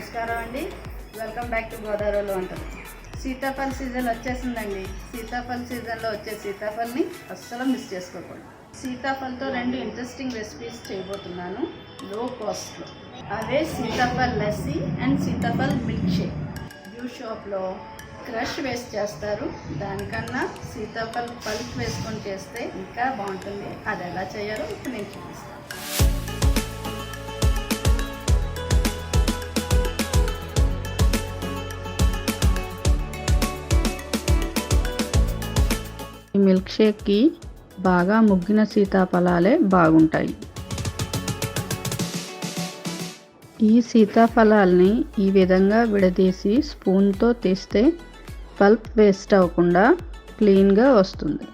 నమస్కారం అండి. Welcome back to గోదావరిలో ఉంటుంది. సీతాఫల్ సీజన్ వచ్చేసిందండి. సీతాఫల్ సీజన్లో వచ్చే సీతాఫల్ని అస్సలు మిస్ చేసుకోకూడదు. సీతాఫల్తో రెండు ఇంట్రెస్టింగ్ రెసిపీస్ చేయబోతున్నాను. లో. కాస్ట్లో అవే sitaphal lassi and sitaphal milk shake జ్యూ షాప్లో క్రష్ వేసి చేస్తారు. దానికన్నా సీతాఫల్ పల్ప్ వేసుకొని చేస్తే ఇంకా బాగుంటుంది. అది ఎలా చేయాలో ఇప్పుడు నేను చూపిస్తాను. మిల్క్ షేక్కి బాగా ముగ్గిన సీతాఫలాలే బాగుంటాయి. ఈ సీతాఫలాల్ని ఈ విధంగా విడదీసి స్పూన్తో తీస్తే పల్ప్ వేస్ట్ అవ్వకుండా క్లీన్గా వస్తుంది.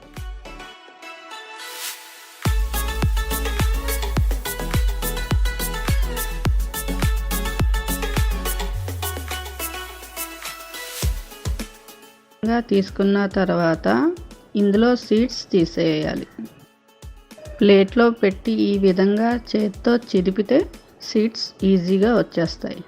తీసుకున్న తర్వాత ఇందులో సీడ్స్ తీసేయాలి. ప్లేట్లో పెట్టి ఈ విధంగా చేత్తో చిదిపితే సీడ్స్ ఈజీగా వచ్చేస్తాయి.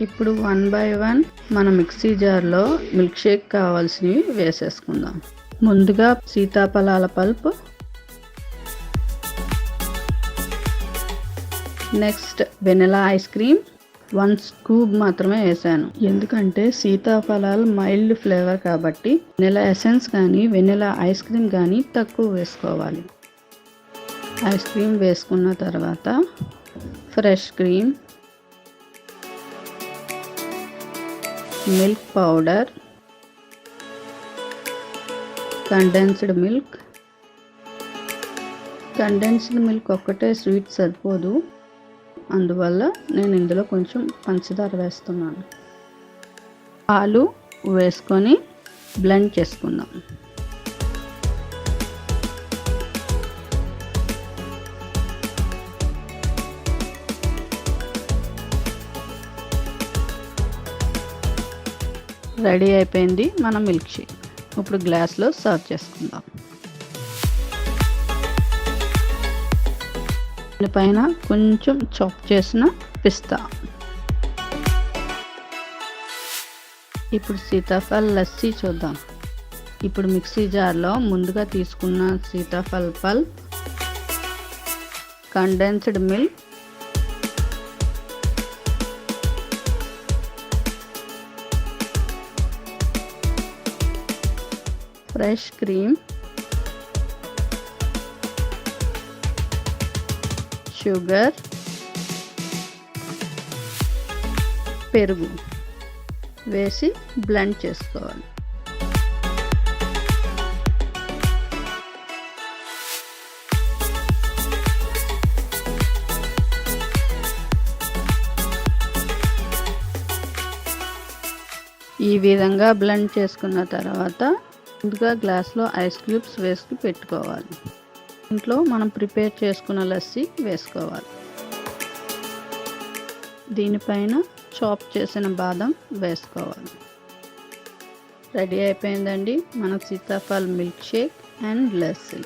ఇప్పుడు వన్ బై వన్ మన మిక్సీ జార్లో మిల్క్ షేక్ కావాల్సినవి వేసేసుకుందాం. ముందుగా సీతాఫలాల pulp next vanilla ice cream one scoop మాత్రమే వేసాను. ఎందుకంటే సీతాఫలాలు మైల్డ్ ఫ్లేవర్ కాబట్టి వెనిలా ఎసెన్స్ కానీ వెనిలా ఐస్ క్రీమ్ కానీ తక్కువ వేసుకోవాలి. ఐస్ క్రీమ్ వేసుకున్న తర్వాత fresh cream milk powder condensed milk condensed milk ఒక్కటే స్వీట్ సరిపోదు. అందువల్ల నేను ఇందులో కొంచెం పంచదార వేస్తున్నాను. పాలు వేసుకొని బ్లెండ్ చేసుకుందాం. రెడీ అయిపోయింది మన మిల్క్ షేక్. ఇప్పుడు గ్లాస్లో సర్వ్ చేసుకుందాం. పైన కొంచెం చాప్ చేసిన పిస్తా. ఇప్పుడు సీతాఫల్ లస్సీ చూద్దాం. ఇప్పుడు మిక్సీ జార్లో ముందుగా తీసుకున్న సీతాఫల్ పల్ condensed milk fresh cream sugar పెరుగు వేసి బ్లెండ్ చేసుకోవాలి. ఈ విధంగా బ్లెండ్ చేసుకున్న తర్వాత ముందుగా గ్లాస్లో ఐస్ క్యూబ్స్ వేసి పెట్టుకోవాలి. ఇంట్లో మనం ప్రిపేర్ చేసుకున్న లస్సీ వేసుకోవాలి. దీనిపైన చాప్ చేసిన బాదం వేసుకోవాలి. రెడీ అయిపోయిందండి మన sitaphal milk shake and lassi.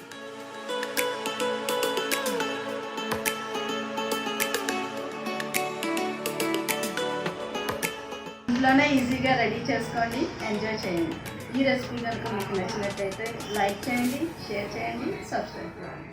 ఇంట్లోనే ఈజీగా రెడీ చేసుకోండి ఎంజాయ్ చేయండి. ఈ రెసిపీ కనుక మీకు నచ్చినట్టయితే లైక్ చేయండి షేర్ చేయండి సబ్స్క్రైబ్ చేయండి.